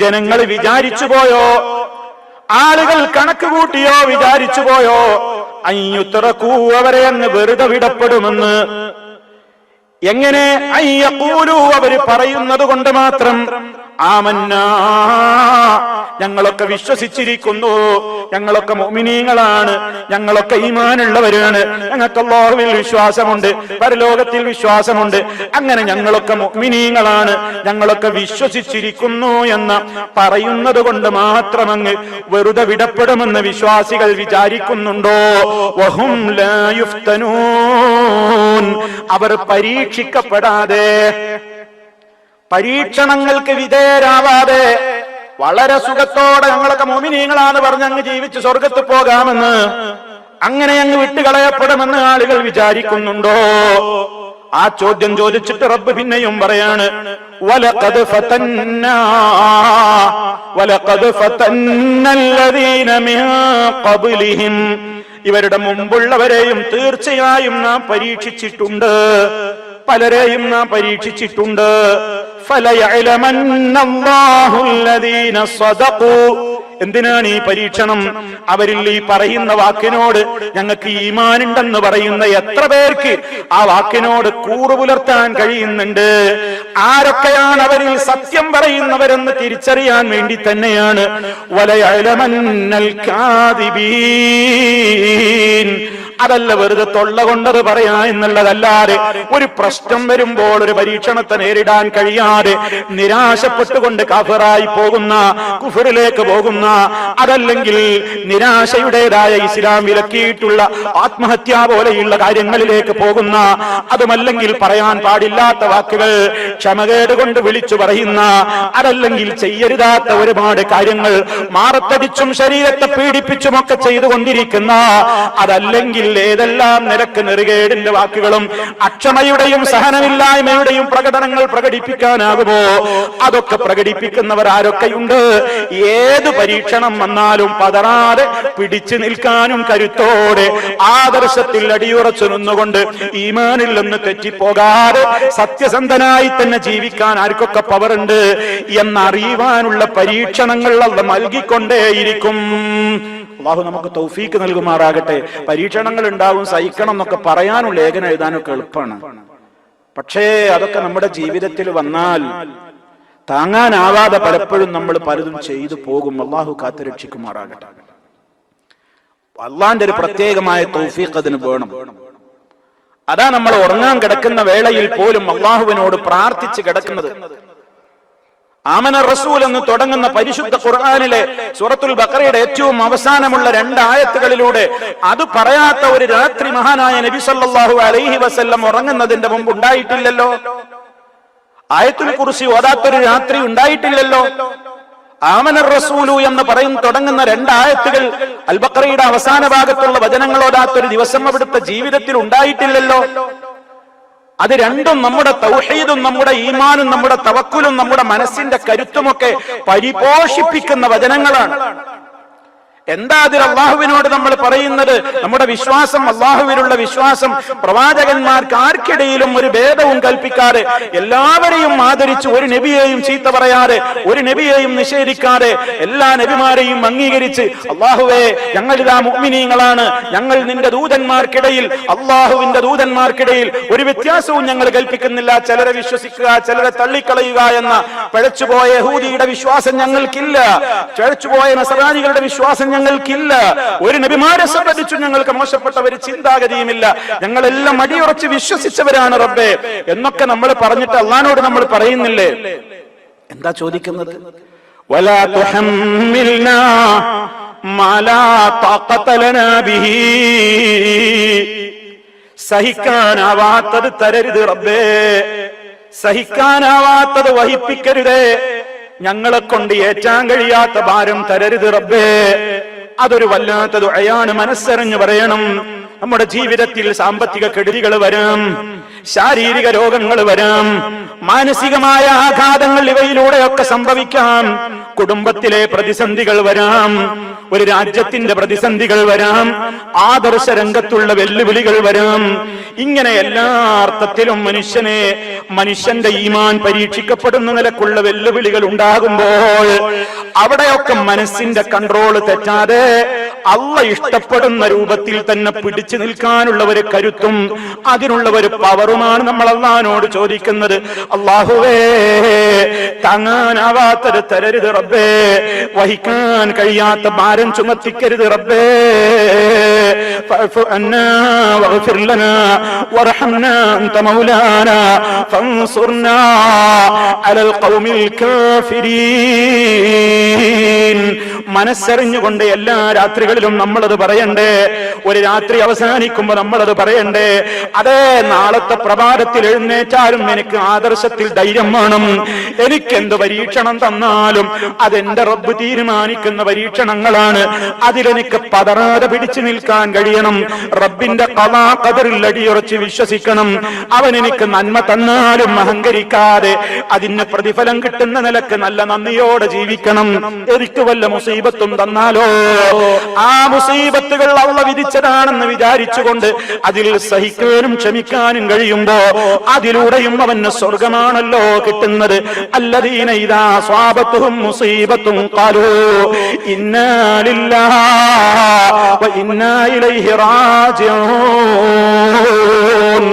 ജനങ്ങൾ വിചാരിച്ചു പോയോ? ആളുകൾ കണക്ക് കൂട്ടിയോ? വിചാരിച്ചു പോയോ? അയ്യുത്തറക്കൂ അവരെ അങ്ങ് വെറുതെ വിടപ്പെടുമെന്ന്. എങ്ങനെ? അയ്യക്കൂലു അവർ പറയുന്നത് കൊണ്ട് മാത്രം. ആമന്നാ. ഞങ്ങളൊക്കെ വിശ്വസിച്ചിരിക്കുന്നു. ഞങ്ങളൊക്കെ മോമിനീങ്ങളാണ് ഞങ്ങളൊക്കെ ഈമാനുള്ളവരാണ്. ഞങ്ങൾക്ക് അല്ലാഹുവിൽ വിശ്വാസമുണ്ട്. പരലോകത്തിൽ വിശ്വാസമുണ്ട്. അങ്ങനെ ഞങ്ങളൊക്കെ മോമിനീങ്ങളാണ് ഞങ്ങളൊക്കെ വിശ്വസിച്ചിരിക്കുന്നു എന്ന് പറയുന്നത് കൊണ്ട് മാത്രം അങ്ങ് വെറുതെ വിടപ്പെടുമെന്ന് വിശ്വാസികൾ വിചാരിക്കുന്നുണ്ടോ? അവർ പരീക്ഷിക്കപ്പെടാതെ പരീക്ഷണങ്ങൾക്ക് വിധേയരാവാതെ വളരെ സുഖത്തോടെ ഞങ്ങളൊക്കെ മോമിനീങ്ങളാന്ന് പറഞ്ഞ് അങ്ങ് ജീവിച്ച് സ്വർഗത്ത് പോകാമെന്ന് അങ്ങനെ അങ്ങ് വിട്ടുകളയപ്പെടുമെന്ന് ആളുകൾ വിചാരിക്കുന്നുണ്ടോ? ആ ചോദ്യം ചോദിച്ചിട്ട് റബ്ബ് പിന്നെയും പറയാണ് ഫതന്നല്ലദീന മിൻ ഖബ്ലിഹിം. ഇവരുടെ മുമ്പുള്ളവരെയും തീർച്ചയായും നാം പരീക്ഷിച്ചിട്ടുണ്ട് പലരെയും നാം പരീക്ഷിച്ചിട്ടുണ്ട്. എന്തിനാണ് ഈ പരീക്ഷണം? അവരിൽ ഈ പറയുന്ന വാക്കിനോട് ഞങ്ങൾക്ക് ഈമാനുണ്ടെന്ന് പറയുന്ന എത്ര പേർക്ക് ആ വാക്കിനോട് കൂറു പുലർത്താൻ കഴിയുന്നുണ്ട്? ആരൊക്കെയാണ് അവരിൽ സത്യം പറയുന്നവരെന്ന് തിരിച്ചറിയാൻ വേണ്ടി തന്നെയാണ്. വലയലമന്നൽ അതല്ല വെറുതെ തൊള്ള കൊണ്ടത് പറയാ എന്നുള്ളതല്ലാതെ ഒരു പ്രശ്നം വരുമ്പോൾ ഒരു പരീക്ഷണത്തെ നേരിടാൻ കഴിയാതെ നിരാശപ്പെട്ടുകൊണ്ട് കഫറായി പോകുന്ന കുഫറിലേക്ക് പോകുന്ന അതല്ലെങ്കിൽ നിരാശയുടേതായ ഇസ്ലാം വിലക്കിയിട്ടുള്ള ആത്മഹത്യ പോലെയുള്ള കാര്യങ്ങളിലേക്ക് പോകുന്ന അതുമല്ലെങ്കിൽ പറയാൻ പാടില്ലാത്ത വാക്കുകൾ ക്ഷമകേട് കൊണ്ട് വിളിച്ചു പറയുന്ന അതല്ലെങ്കിൽ ചെയ്യരുതാത്ത ഒരുപാട് കാര്യങ്ങൾ മാറത്തടിച്ചും ശരീരത്തെ പീഡിപ്പിച്ചുമൊക്കെ ചെയ്തുകൊണ്ടിരിക്കുന്ന അതല്ലെങ്കിൽ ഏതെല്ലാം നിരക്ക് നെറുകേടിന്റെ വാക്കുകളും അക്ഷമയുടെയും സഹനമില്ലായ്മയുടെയും പ്രകടനങ്ങൾ പ്രകടിപ്പിക്കാനാകുമോ? അതൊക്കെ പ്രകടിപ്പിക്കുന്നവർ ആരൊക്കെയുണ്ട്? ഏത് പരീക്ഷണം വന്നാലും പതറാതെ പിടിച്ചു നിൽക്കാനും കരുത്തോടെ ആദർശത്തിൽ അടിയുറച്ചു നിന്നുകൊണ്ട് ഈമാനിൽ നിന്ന് തെറ്റിപ്പോകാതെ സത്യസന്ധനായി തന്നെ ജീവിക്കാൻ ആർക്കൊക്കെ പവറുണ്ട്? എന്നറിയുവാനുള്ള പരീക്ഷണങ്ങൾ അവ നൽകിക്കൊണ്ടേയിരിക്കും. അള്ളാഹു നമുക്ക് തൗഫീക്ക് നൽകുമാറാകട്ടെ. പരീക്ഷണങ്ങൾ ഉണ്ടാവും സഹിക്കണം എന്നൊക്കെ പറയാനും ലേഖനം എഴുതാനൊക്കെ എളുപ്പമാണ് പക്ഷേ അതൊക്കെ നമ്മുടെ ജീവിതത്തിൽ വന്നാൽ താങ്ങാനാവാതെ പലപ്പോഴും നമ്മൾ പലതും ചെയ്തു പോകും. അള്ളാഹു കാത്തുരക്ഷിക്കുമാറാകട്ടെ അള്ളാന്റെ ഒരു പ്രത്യേകമായ തൗഫീഖ് അതിന് വേണം. അതാ നമ്മൾ ഉറങ്ങാൻ കിടക്കുന്ന വേളയിൽ പോലും അള്ളാഹുവിനോട് പ്രാർത്ഥിച്ച് കിടക്കുന്നത്. ആമന റസൂൽ എന്ന് തുടങ്ങുന്ന പരിശുദ്ധ ഖുർആാനിലെ സൂറത്തുൽ ബക്കറയുടെ ഏറ്റവും അവസാനമുള്ള രണ്ട് ആയത്തുകളിലൂടെ അത് പറയാത്ത ഒരു രാത്രി മഹാനായ നബി സല്ലാഹു അലൈഹി വസ്ല്ലം ഉറങ്ങുന്നതിന്റെ മുമ്പ് ഉണ്ടായിട്ടില്ലല്ലോ. ആയത്തിൽ കുറിച്ച് ഓതാത്തൊരു രാത്രി ഉണ്ടായിട്ടില്ലല്ലോ. ആമന റസൂലു എന്ന് പറയും തുടങ്ങുന്ന രണ്ടായത്തുകൾ അൽബക്കറയുടെ അവസാന ഭാഗത്തുള്ള വചനങ്ങൾ ഓതാത്തൊരു ദിവസം അവിടുത്തെ ജീവിതത്തിൽ ഉണ്ടായിട്ടില്ലല്ലോ. അത് രണ്ടും നമ്മുടെ തൗഹീദും നമ്മുടെ ഈമാനും നമ്മുടെ തവക്കുലും നമ്മുടെ മനസ്സിന്റെ കരുത്തുമൊക്കെ പരിപോഷിപ്പിക്കുന്ന വചനങ്ങളാണ്. എന്താ അതിൽ അള്ളാഹുവിനോട് നമ്മൾ പറയുന്നത്? നമ്മുടെ വിശ്വാസം അള്ളാഹുവിനുള്ള വിശ്വാസം. പ്രവാചകന്മാർക്ക് ആർക്കിടയിലും ഒരു ഭേദവും കൽപ്പിക്കാതെ എല്ലാവരെയും ആദരിച്ച് ഒരു നബിയെയും ചീത്ത പറയാതെ ഒരു നബിയെയും നിഷേധിക്കാതെ എല്ലാ നബിമാരെയും അംഗീകരിച്ച് അള്ളാഹുവെ ഞങ്ങൾ ഇതാ മുഗ്മിനീങ്ങളാണ്. ഞങ്ങൾ നിന്റെ ദൂതന്മാർക്കിടയിൽ അള്ളാഹുവിന്റെ ദൂതന്മാർക്കിടയിൽ ഒരു വ്യത്യാസവും ഞങ്ങൾ കൽപ്പിക്കുന്നില്ല. ചിലരെ വിശ്വസിക്കുക ചിലരെ തള്ളിക്കളയുക എന്ന പഴച്ചുപോയ ഹൂദിയുടെ വിശ്വാസം ഞങ്ങൾക്കില്ല. പഴച്ചുപോയ നസറാനികളുടെ വിശ്വാസം ഞങ്ങൾക്കില്ല ഒരു നബിമാരെ സംബന്ധിച്ചു ഞങ്ങൾക്ക് മോശപ്പെട്ട ഒരു ചിന്താഗതിയുമില്ല ഞങ്ങളെല്ലാം അടിയുറച്ച് വിശ്വസിച്ചവരാണ് റബ്ബെ എന്നൊക്കെ നമ്മൾ പറഞ്ഞിട്ട് അള്ളഹാനോട് നമ്മൾ പറയുന്നില്ലേ എന്താ ചോദിക്കുന്നത് ولا تحملنا ما لا طاقة لنا به സഹിക്കാനാവാത്തത് തരരുത് റബ്ബേ സഹിക്കാനാവാത്തത് വഹിപ്പിക്കരുതേ ഞങ്ങളെ കൊണ്ട് ഏറ്റാൻ കഴിയാത്ത ഭാരം തരരുത് റബ്ബേ അതൊരു വല്ലാത്ത ദുആയാണ് മനസ്സറിഞ്ഞു പറയണം. നമ്മുടെ ജീവിതത്തിൽ സാമ്പത്തിക കെടുതികൾ വരാം ശാരീരിക രോഗങ്ങൾ വരാം മാനസികമായ ആഘാതങ്ങൾ ഇവയിലൂടെയൊക്കെ സംഭവിക്കാം. കുടുംബത്തിലെ പ്രതിസന്ധികൾ വരാം ഒരു രാജ്യത്തിന്റെ പ്രതിസന്ധികൾ വരാം ആദർശ രംഗത്തുള്ള വെല്ലുവിളികൾ വരാം. ഇങ്ങനെ എല്ലാ അർത്ഥത്തിലും മനുഷ്യനെ മനുഷ്യന്റെ ഈമാൻ പരീക്ഷിക്കപ്പെടുന്ന നിലക്കുള്ള വെല്ലുവിളികൾ ഉണ്ടാകുമ്പോൾ അവിടെയൊക്കെ മനസ്സിന്റെ കൺട്രോൾ തെറ്റാതെ അള്ള ഇഷ്ടപ്പെടുന്ന രൂപത്തിൽ തന്നെ പിടിച്ചു നിൽക്കാനുള്ള ഒരു കരുത്തും അതിനുള്ള ഒരു പവറുമാണ് നമ്മൾ അള്ളഹാനോട് ചോദിക്കുന്നത് അള്ളാഹുവേ താങ്ങാനാവാത്തത് തരരുത് റബ്ബേ വഹിക്കാൻ കഴിയാത്ത ഭാരം ചുമത്തിക്കരുത് റബ്ബേ فاعف عنا واغفر لنا وارحمنا انت مولانا فانصرنا على القوم الكافرين മനസ്സറിഞ്ഞുകൊണ്ട് എല്ലാ രാത്രികളിലും നമ്മളത് പറയണ്ടേ? ഒരു രാത്രി അവസാനിക്കുമ്പോ നമ്മളത് പറയണ്ടേ? അതേ നാളത്തെ പ്രഭാതത്തിൽ എഴുന്നേറ്റാലും എനിക്ക് ആദർശത്തിൽ ധൈര്യം വേണം. എനിക്ക് എന്ത് പരീക്ഷണം തന്നാലും അതെന്റെ റബ്ബ് തീരുമാനിക്കുന്ന പരീക്ഷണങ്ങളാണ്. അതിലെനിക്ക് പതറാതെ പിടിച്ചു നിൽക്കാൻ കഴിയണം. റബ്ബിന്റെ കഥാ കതറിൽ അടിയുറച്ച് വിശ്വസിക്കണം. അവൻ എനിക്ക് നന്മ തന്നാലും അഹങ്കരിക്കാതെ അതിന് പ്രതിഫലം കിട്ടുന്ന നിലയ്ക്ക് നല്ല നന്ദിയോടെ ജീവിക്കണം. എനിക്ക് വല്ല മുസീബത്തും തന്നാലോ? ആ മുസീബത്തുകൾ അള്ള വിധിച്ചതാണെന്ന് വിചാരിച്ചുകൊണ്ട് അതിൽ സഹിക്കാനും ക്ഷമിക്കാനും കഴിയുമ്പോ അതിലൂടെയും അവന് സ്വർഗമാണല്ലോ കിട്ടുന്നത്. അല്ലതീന ഇതാ സ്വാപത്തും മുസീബത്തും കാലോ ഇന്നാലില്ലാ وإنا إليه راجعون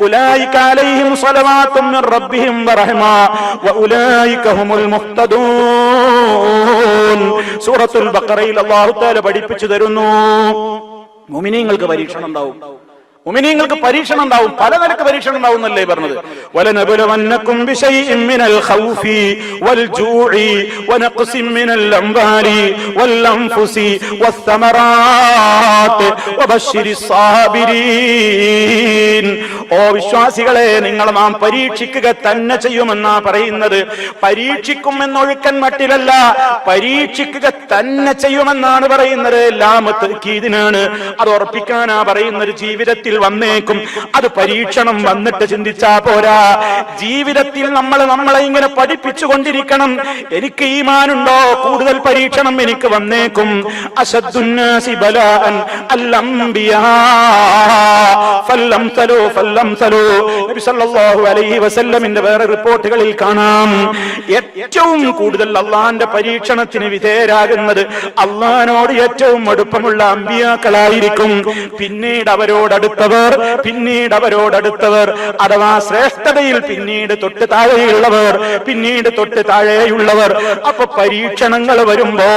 أولئك عليهم صلوات من ربهم ورحمة وأولئك هم المهتدون سورة البقرة الله تعالى പഠിപ്പിച്ചു തരുന്നു മുമിനീങ്ങൾക്ക് പരീക്ഷണം ഉണ്ടാവും മുമിനീങ്ങൾക്ക് പരീക്ഷണം ഉണ്ടാവും. പല നിലയ്ക്ക് പരീക്ഷണം ഉണ്ടാവും എന്നല്ലേ പറഞ്ഞത് മിനൽ ഖൗഫി വൽ മിനൽ വൽ വസ്സമറാത്ത് ഓ വിശ്വാസികളെ നിങ്ങൾ നാം പരീക്ഷിക്കുക തന്നെ ചെയ്യുമെന്നാ പറയുന്നത്. പരീക്ഷിക്കും എന്നൊഴുക്കൻ മട്ടിലല്ല പരീക്ഷിക്കുക തന്നെ ചെയ്യുമെന്നാണ് പറയുന്നത്. ഇതിനാണ് അത് ഉറപ്പിക്കാനാ പറയുന്നത്. ജീവിതത്തിൽ വന്നേക്കും. അത് പരീക്ഷണം വന്നിട്ട് ചിന്തിച്ചാ പോരാ. ജീവിതത്തിൽ നമ്മൾ നമ്മളെ ഇങ്ങനെ പഠിപ്പിച്ചു കൊണ്ടിരിക്കണം എനിക്ക് ഈമാനുണ്ടോ? കൂടുതൽ പരീക്ഷണം എനിക്ക് വന്നേക്കും. അശദ്ദുന്നാസി ബലാഅൻ അല്ലംബിയാ. ഫല്ലം തലോ നബി സല്ലല്ലാഹു അലൈഹി വസല്ലമിന്റെ വേറെ റിപ്പോർട്ടുകളിൽ കാണാം. ഏറ്റവും കൂടുതൽ അള്ളാന്റെ പരീക്ഷണത്തിന് വിധേയരാകുന്നത് അള്ളഹാനോട് ഏറ്റവും അടുപ്പമുള്ള അമ്പിയാക്കളായിരിക്കും. പിന്നീട് അവരോടടുത്തവർ പിന്നീട് അവരോടടുത്തവർ അഥവാ ശ്രേഷ്ഠതയിൽ പിന്നീട് തൊട്ട് താഴെയുള്ളവർ പിന്നീട് തൊട്ട് താഴെയുള്ളവർ. അപ്പൊ പരീക്ഷണങ്ങൾ വരുമ്പോ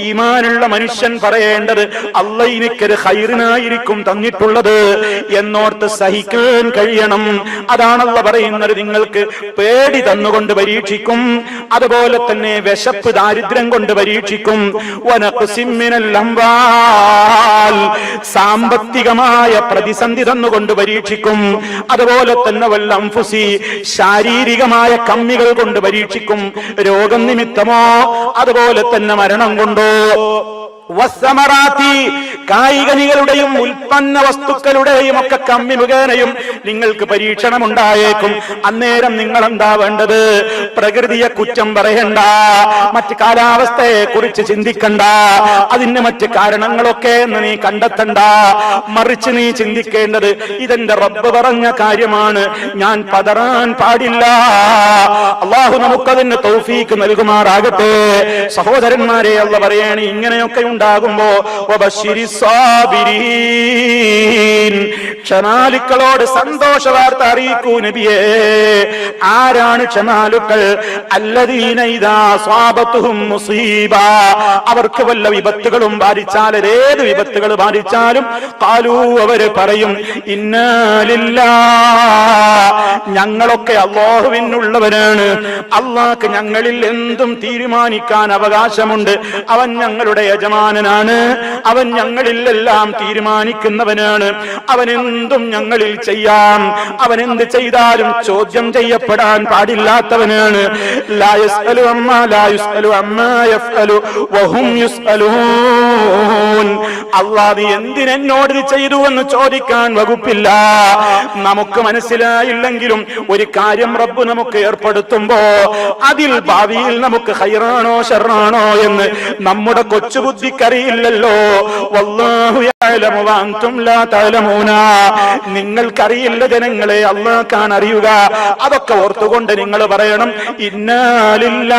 ഈമാനുള്ള മനുഷ്യൻ പറയേണ്ടത് അല്ല എനിക്കൊരു ഹൈറിനായിരിക്കും തന്നിട്ടുള്ളത് എന്നോർത്ത് സഹിക്കാൻ കഴിയണം. അതാണല്ല പറയുന്നത് നിങ്ങൾക്ക് പേടി തന്നുകൊണ്ട് പരീക്ഷിക്കും. അതുപോലെ തന്നെ വിശപ്പ് ദാരിദ്ര്യം കൊണ്ട് പരീക്ഷിക്കും. സാമ്പത്തികമായ പ്രതിസന്ധി തന്നുകൊണ്ട് പരീക്ഷിക്കും. അതുപോലെ തന്നെ വല്ല അംഫുസി ശാരീരികമായ കമ്മികൾ കൊണ്ട് പരീക്ഷിക്കും. രോഗം നിമിത്തമോ? അതുപോലെ തന്നെ മരണം കൊണ്ടോ? വസ്സമറാത്തി കായികനികളുടെയും ഉൽപ്പന്ന വസ്തുക്കളുടെയും ഒക്കെ കമ്മി മുഖേനയും നിങ്ങൾക്ക് പരീക്ഷണം ഉണ്ടായേക്കും അന്നേരം നിങ്ങൾ എന്താ വേണ്ടത്? പ്രകൃതിയെ കുറ്റം പറയണ്ട. മറ്റ് കാലാവസ്ഥയെ കുറിച്ച് ചിന്തിക്കണ്ട. അതിന് മറ്റ് കാരണങ്ങളൊക്കെ എന്ന് നീ കണ്ടെത്തണ്ട. മറിച്ച് നീ ചിന്തിക്കേണ്ടത് ഇതെന്റെ റബ്ബ് പറഞ്ഞ കാര്യമാണ്. ഞാൻ പതറാൻ പാടില്ല. അള്ളാഹു നമുക്കതിന് തൗഫീക്ക് നൽകുമാറാകട്ടെ. സഹോദരന്മാരെ അല്ല പറയണേ ഇങ്ങനെയൊക്കെ ഉണ്ടാകുമ്പോ ക്ഷമാലുക്കളോട് സന്തോഷ വാർത്ത അറിയിക്കൂ നബിയേ. ആരാണ് സ്വാബത്തുഹും മുസീബ. അവർക്ക് വല്ല വിപത്തുകളും ബാധിച്ചാൽ ഏത് വിപത്തുകൾ ബാധിച്ചാലും കാലൂ അവർ പറയും ഇന്നാലില്ല ഞങ്ങളൊക്കെ അള്ളാഹുവിനുള്ളവരാണ്. അള്ളാഹ്ക്ക് ഞങ്ങളിൽ എന്തും തീരുമാനിക്കാൻ അവകാശമുണ്ട്. അവൻ ഞങ്ങളുടെ യജമാനനാണ്. അവൻ ഞങ്ങളിലെല്ലാം തീരുമാനിക്കുന്നവനാണ്. അവനെന്തും ഞങ്ങളിൽ ചെയ്യാം. അവൻ എന്ത് ചെയ്താലും ചോദ്യം ചെയ്യപ്പെടാൻ പാടില്ലാത്തവനാണ്. ലാ എന്തിനോട് ചെയ്തു എന്ന് ചോദിക്കാൻ വകുപ്പില്ല. നമുക്ക് മനസ്സിലായില്ലെങ്കിലും ഒരു കാര്യം റബ്ബ് നമുക്ക് ഏർപ്പെടുത്തുമ്പോ അതിൽ ഭാവിയിൽ നമുക്ക് ഹൈറാണോ ഷെറാണോ എന്ന് നമ്മുടെ കൊച്ചുബുദ്ധിക്കറിയില്ലല്ലോ. വല്ലാഹു yeah നിങ്ങൾക്കറിയില്ല ജനങ്ങളെ അള്ളാക്കാൻ അറിയുക. അതൊക്കെ ഓർത്തുകൊണ്ട് നിങ്ങൾ പറയണം ഇന്നാലില്ല.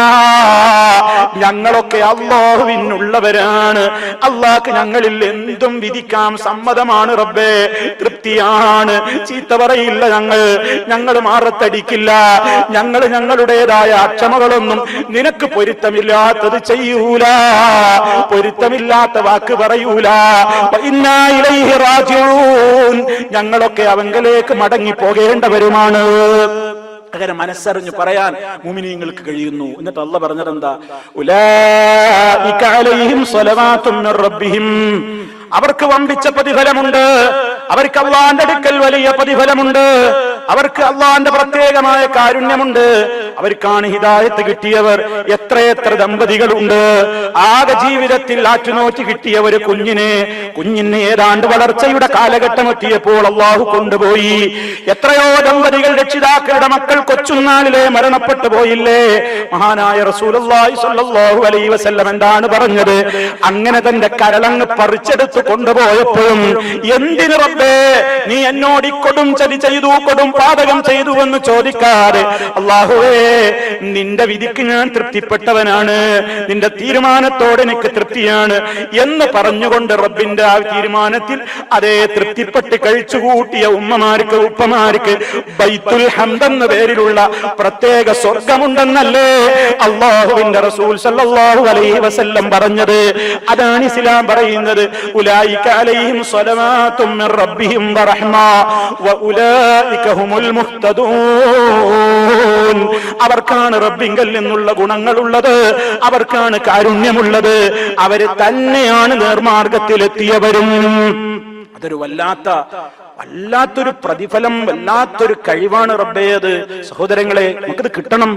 ഞങ്ങളൊക്കെ അള്ളാഹുവിനുള്ളവരാണ്. അള്ളാഹ്ക്ക് ഞങ്ങളിൽ എന്തും വിധിക്കാം സമ്മതമാണ് റബ്ബേ. തൃപ്തിയാണ്. ചീത്ത പറയില്ല ഞങ്ങൾ. ഞങ്ങൾ മാറത്തടിക്കില്ല. ഞങ്ങൾ ഞങ്ങളുടേതായ അക്ഷമകളൊന്നും നിനക്ക് പൊരുത്തമില്ലാത്തത് ചെയ്യൂല. പൊരുത്തമില്ലാത്ത വാക്ക് പറയൂല. ഞങ്ങളൊക്കെ അവങ്കലേക്ക് മടങ്ങി പോകേണ്ടവരുമാണ് അങ്ങനെ മനസ്സറിഞ്ഞ് പറയാൻ മുമിനിയങ്ങൾക്ക് കഴിയുന്നു. എന്നിട്ട് അല്ല പറഞ്ഞതെന്താ? റബ്ബിഹിം. അവർക്ക് വമ്പിച്ച പ്രതിഫലമുണ്ട്. അവർക്ക് അള്ളാന്റെ അടുക്കൽ വലിയ പ്രതിഫലമുണ്ട്. അവർക്ക് അള്ളാന്റെ പ്രത്യേകമായ കാരുണ്യമുണ്ട്. അവർക്കാണ് ഹിതായത്ത് കിട്ടിയവർ. എത്രയെത്ര ദമ്പതികളുണ്ട്. ആകെ ജീവിതത്തിൽ ആറ്റുനോറ്റ് കിട്ടിയ ഒരു കുഞ്ഞിനെ കുഞ്ഞിന് ഏതാണ്ട് വളർച്ചയുടെ കാലഘട്ടം എത്തിയപ്പോൾ അള്ളാഹു കൊണ്ടുപോയി. എത്രയോ ദമ്പതികൾ രക്ഷിതാക്കളുടെ മക്കൾ കൊച്ചുനാളിലെ മരണപ്പെട്ടു പോയില്ലേ? മഹാനായ റസൂലുള്ളാഹി അലൈ വസല്ലം എന്താണ് പറഞ്ഞത്? അങ്ങനെ തന്റെ കരളങ്ങ് പറിച്ചെടുത്ത് കൊണ്ടുപോയപ്പോഴും എന്തിനു റബ്ബേ നീ എന്നോട് കൊടും ചതി ചെയ്തു കൊടും പാതകം ചെയ്തു എന്ന് ചോദിക്കാതെ അള്ളാഹുവേ നിന്റെ വിധിക്ക് ഞാൻ തൃപ്തിപ്പെട്ടവനാണ്. നിന്റെ തീരുമാനത്തോടെ എനിക്ക് തൃപ്തിയാണ്. എന്ന് പറഞ്ഞുകൊണ്ട് റബ്ബിന്റെ ആ തീരുമാനത്തിൽ അതേ തൃപ്തിപ്പെട്ട് കഴിച്ചുകൂട്ടിയ ഉമ്മമാർക്ക് ഉപ്പമാർക്ക് ബൈത്തുൽ ഹംദ് എന്ന പേരിലുള്ള പ്രത്യേക സ്വർഗമുണ്ടെന്നല്ലേ അള്ളാഹുവിന്റെ റസൂൽ സല്ലല്ലാഹു അലൈഹി വസല്ലം പറഞ്ഞത്. അതാണ് ഇസ്ലാം പറയുന്നത്. ഉലായിക്കാലയും അലൈഹിം സ്വലവാത്തും മിർ റബ്ബിഹിം വറഹ്മ വഉലായിക ഹുമുൽ മുഹ്തദൂൻ അവർക്കാണ് റബ്ബിങ്കൽ നിന്നുള്ള ഗുണങ്ങളുള്ളത്. അവർക്കാണ് കാരുണ്യമുള്ളത്. അവർ തന്നെയാണ് നേർമാർഗത്തിലെത്തിയവരും. അതൊരു വല്ലാത്ത വല്ലാത്തൊരു പ്രതിഫലം വല്ലാത്തൊരു കഴിവാണ് റബ്ബേത് സഹോദരങ്ങളെ നമുക്കിത് കിട്ടണം.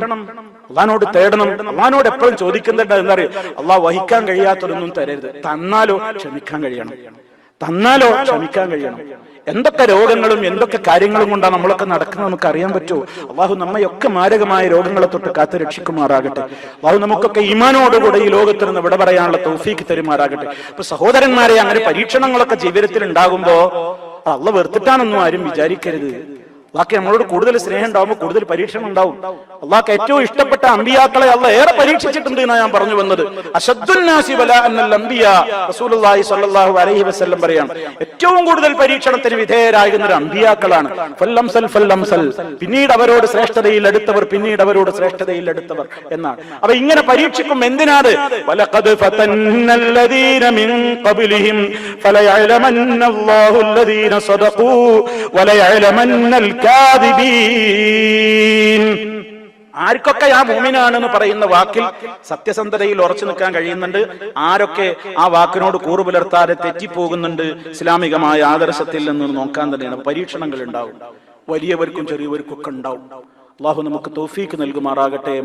അള്ളഹാനോട് തേടണം. അള്ളഹാനോട് എപ്പോഴും ചോദിക്കുന്നുണ്ട് എന്താ പറയുക അള്ളാഹ് വഹിക്കാൻ കഴിയാത്തതൊന്നും തരരുത്. തന്നാലോ ക്ഷമിക്കാൻ കഴിയണം. തന്നാലോ ക്ഷമിക്കാൻ കഴിയണം. എന്തൊക്കെ രോഗങ്ങളും എന്തൊക്കെ കാര്യങ്ങളും കൊണ്ടാണ് നമ്മളൊക്കെ നടക്കുന്നത് നമുക്ക് അറിയാൻ പറ്റുമോ അള്ളാഹു നമ്മയൊക്കെ മാരകമായ രോഗങ്ങളെ തൊട്ട് കാത്തു രക്ഷിക്കുമാറാകട്ടെ. അള്ളാഹു നമുക്കൊക്കെ ഇമാനോടുകൂടെ ഈ ലോകത്തിൽ നിന്ന് വിട പറയാനുള്ള തൗഫീക്ക് തരുമാറാകട്ടെ. അപ്പൊ സഹോദരന്മാരെ അങ്ങനെ പരീക്ഷണങ്ങളൊക്കെ ജീവിതത്തിൽ ഉണ്ടാകുമ്പോ അള്ള വെറുത്തിട്ടാണെന്നും ആരും വിചാരിക്കരുത്. അള്ളാഹ്ക്ക് നമ്മളോട് കൂടുതൽ സ്നേഹം ഉണ്ടാവുമ്പോൾ കൂടുതൽ പരീക്ഷണം ഉണ്ടാവും അള്ളാഹ്ക്ക് ഏറ്റവും ഇഷ്ടപ്പെട്ട അമ്പിയാക്കളെ അല്ല ഏറെ പരീക്ഷിച്ചിട്ടുണ്ട് എന്നാ ഞാൻ പറഞ്ഞു വന്നത്. അലൈഹി വസല്ലം പറയാണ്. ഏറ്റവും കൂടുതൽ പരീക്ഷണത്തിന് വിധേയരാകുന്ന അമ്പിയാക്കളാണ്. പിന്നീട് അവരോട് ശ്രേഷ്ഠതയിൽ എടുത്തവർ പിന്നീട് അവരോട് ശ്രേഷ്ഠതയിൽ എടുത്തവർ എന്നാണ്. അപ്പൊ ഇങ്ങനെ പരീക്ഷിക്കും എന്തിനാണ്? ഖബ്ലിഹിം ഫലയഅലമന്നല്ലാഹു അല്ലദീന സദഖൂ വലയഅലമന്നൽ കാദിബീൻ ആർക്കൊക്കെ ആ മൂമിനാണെന്ന് പറയുന്ന വാക്കിൽ സത്യസന്ധതയിൽ ഉറച്ചു നിൽക്കാൻ കഴിയുന്നുണ്ട്. ആരൊക്കെ ആ വാക്കിനോട് കൂറു പുലർത്താതെ തെറ്റിപ്പോകുന്നുണ്ട്. ഇസ്ലാമികമായ ആദർശത്തിൽ നിന്ന് നോക്കാൻ തന്നെയാണ്. പരീക്ഷണങ്ങൾ ഉണ്ടാവും. വലിയവർക്കും ചെറിയവർക്കും ഒക്കെ ഉണ്ടാവും അള്ളാഹു നമുക്ക് തോഫീക്ക് നൽകുമാറാകട്ടെ.